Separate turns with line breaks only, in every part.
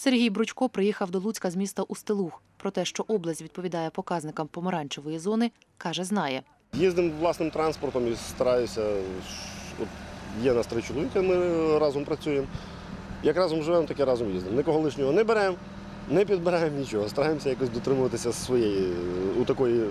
Сергій Бручко приїхав до Луцька з міста Устилуг. Про те, що область відповідає показникам помаранчевої зони, каже, знає.
Їздимо власним транспортом і стараюся. От є нас три чоловіка, ми разом працюємо. Як разом живемо, так і разом їздимо. Нікого лишнього не беремо, не підбираємо нічого. Стараємося якось дотримуватися своєї у такої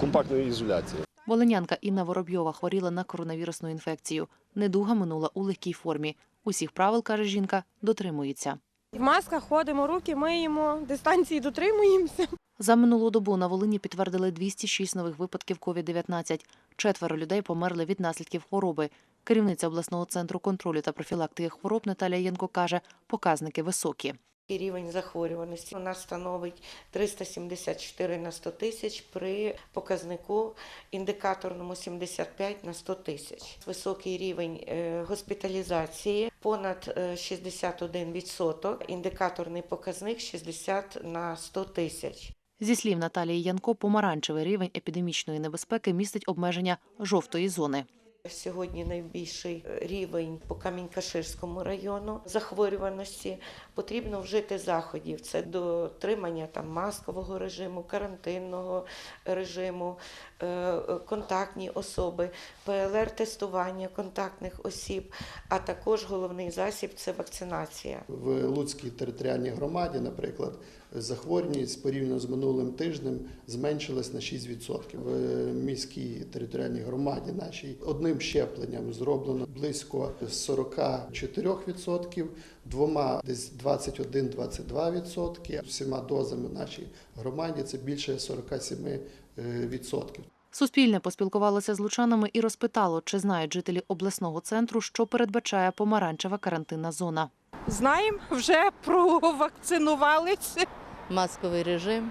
компактної ізоляції.
Волинянка Інна Воробйова хворіла на коронавірусну інфекцію. Недуга минула у легкій формі. Усіх правил, каже жінка, дотримується.
В масках ходимо, руки миємо, дистанції дотримуємося.
За минулу добу на Волині підтвердили 206 нових випадків COVID-19. Четверо людей померли від наслідків хвороби. Керівниця обласного центру контролю та профілактики хвороб Наталія Янко каже, показники високі.
І рівень захворюваності у нас становить 374 на 100 тисяч при показнику індикаторному 75 на 100 тисяч. Високий рівень е, госпіталізації понад е, 61%, індикаторний показник 60 на 100 тисяч.
Зі слів Наталії Янко, помаранчевий рівень епідемічної небезпеки містить обмеження жовтої зони.
Сьогодні найбільший рівень по Камінь-Каширському району захворюваності. Потрібно вжити заходів. Це дотримання там маскового режиму, карантинного режиму, е, е, контактні особи, ПЛР-тестування контактних осіб, а також головний засіб це вакцинація.
В Луцькій територіальній громаді, наприклад, захворюваність порівняно з минулим тижнем зменшилась на 6%. В міській територіальній громаді нашій одним щепленням зроблено близько 44%, двома десь 21-22%. Всіма дозами в нашій громаді це більше 47%.
Суспільне поспілкувалося з лучанами і розпитало, чи знають жителі обласного центру, що передбачає помаранчева карантинна зона.
Знаємо, вже провакцинувалися.
масковий режим,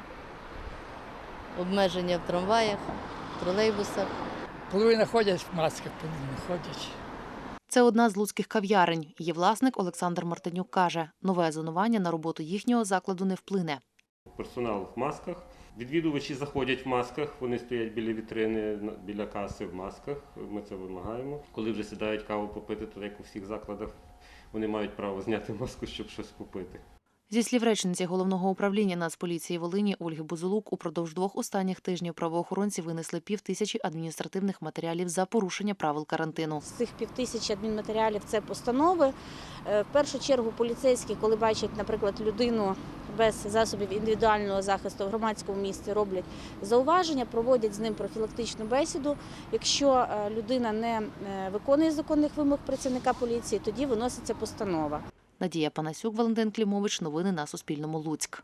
обмеження в трамваях, тролейбусах.
Половина ходять в масках, половина ходять.
Це одна з луцьких кав'ярень. Її власник Олександр Мартинюк каже, нове зонування на роботу їхнього закладу не вплине.
персонал в масках. Відвідувачі заходять в масках, вони стоять біля вітрини, біля каси в масках. Ми це вимагаємо. Коли вже сідають каву попити, то як у всіх закладах вони мають право зняти маску, щоб щось попити.
Зі слів речниці головного управління Нацполіції Волині Ольги Бузулук, упродовж двох останніх тижнів правоохоронці винесли пів тисячі адміністративних матеріалів за порушення правил карантину.
З цих півтисячі адмінматеріалів це постанови. Е, В першу чергу поліцейські, коли бачать, наприклад, людину без засобів індивідуального захисту в громадському місці, роблять зауваження, проводять з ним профілактичну бесіду. Якщо е, людина не е, виконує законних вимог працівника поліції, тоді виноситься постанова.
Надія Панасюк, Валентин Клімович. Новини на Суспільному. Луцьк.